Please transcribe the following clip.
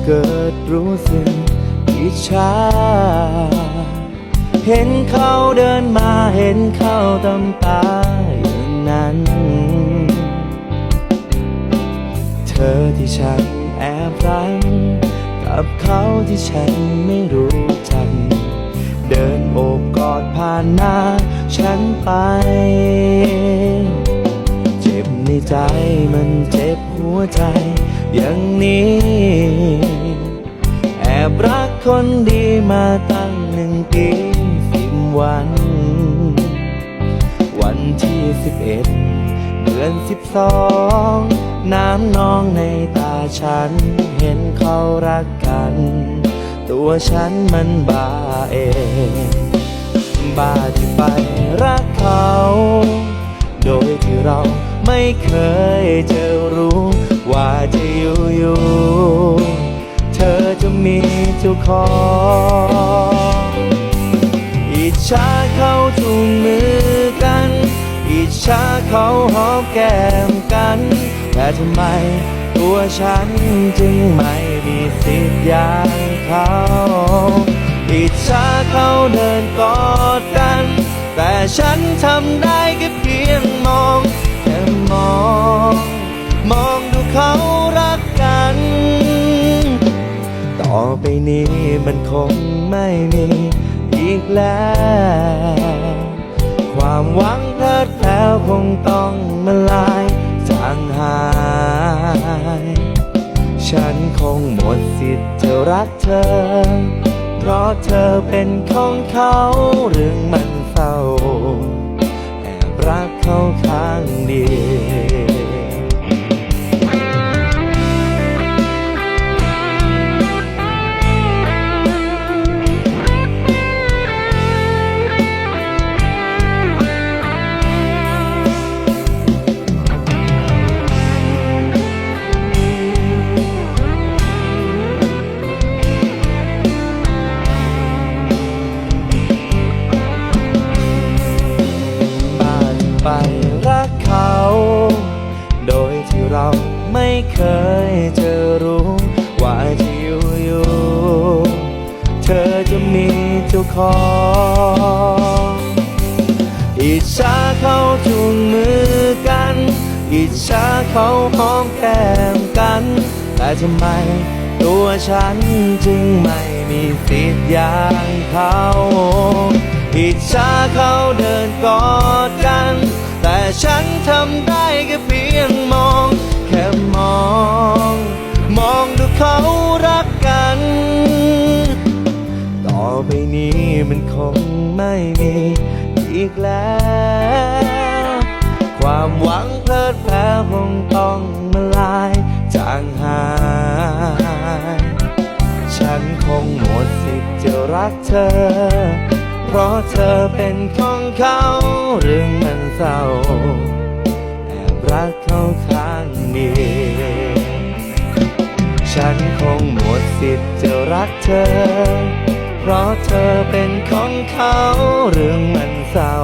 ก็เกิดรู้สึกอิจฉาเห็นเขาเดินมาเห็นเขาตำตาอย่างนั้น เธอที่ฉันแอบรักกับเขาที่ฉันไม่รู้จัก เดินโอบกอดผ่านหน้าฉันไป เจ็บในใจมันเจ็บหัวใจอย่างนี้ อบรักคนดีมาตั้งหนึ่งปีสิบวัน วันที่สิบเอ็ดเดือนสิบสองน้ำนองในตาฉัน เห็นเขารักกัน ตัวฉันมันบ้าเองบ้าที่ไปรักเขา โดยที่เราไม่เคยจะรู้ว่าจะอยู่อยู่ เจ้าของอิจฉาเขาจูงมือกัน อิจฉาเขาหอมแก้มกัน แต่ทำไมตัวฉันจึงไม่มีสิทธิ์อย่างเขาอิจฉาเขาเดินกอดกัน แต่ฉันทำได้แค่ ไปนี้มันคงไม่มีอีกแล้ว ความหวังเพลิดเพล้วคงต้องมาลายจางหาย ฉันคงหมดสิทธิ์จะรักเธอ เพราะเธอเป็นของเขาเรื่องมันเศร้าแอบรักเขาข้างเดียว เคยจะรู้ว่าจะอยู่อยู่เธอจะมีเจ้าของอิจฉาเขาจูงมือกัน อิจฉาเขาหอมแก้มกัน แต่ทำไมตัวฉันจึงไม่มีสิทธิ์อย่างเขาอิจฉาเขาเดินกอดกัน แต่ฉันทำได้แค่เพียงมอง อีกแล้ว ความหวังเพลิดเพล้วคงต้องมาลายจางหาย ฉันคงหมดสิทธิ์จะรักเธอ เพราะเธอเป็นของเขาเรื่องมันเศร้าแอบรักเขาข้างเดียวฉันคงหมดสิทธิ์จะรักเธอ เพราะเธอเป็นของเขาเรื่องมันเศร้า